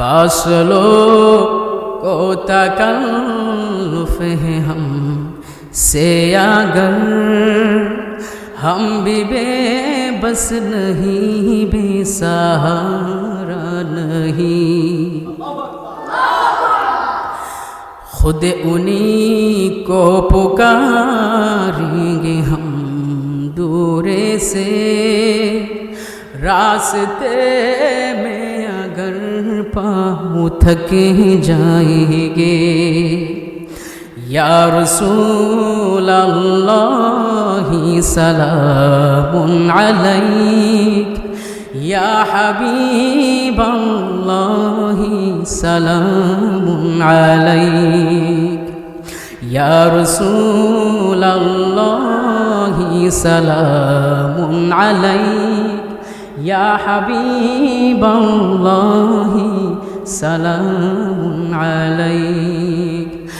ফাসলো কোতা কলফে হম সে আগর হম বিবে বস নহি বেসাহারা নহি खुद उन्हीं को पुकारेंगे हम दूरे से रास्ते में पाँव थक जाएंगे या रसूल अल्लाह सलाम अलैक या हबीब अल्लाह सलाम अलैक या रसूल अल्लाह सलाम अलैक ইয়া হাবিবাল্লাহি সালামুন আলাইহি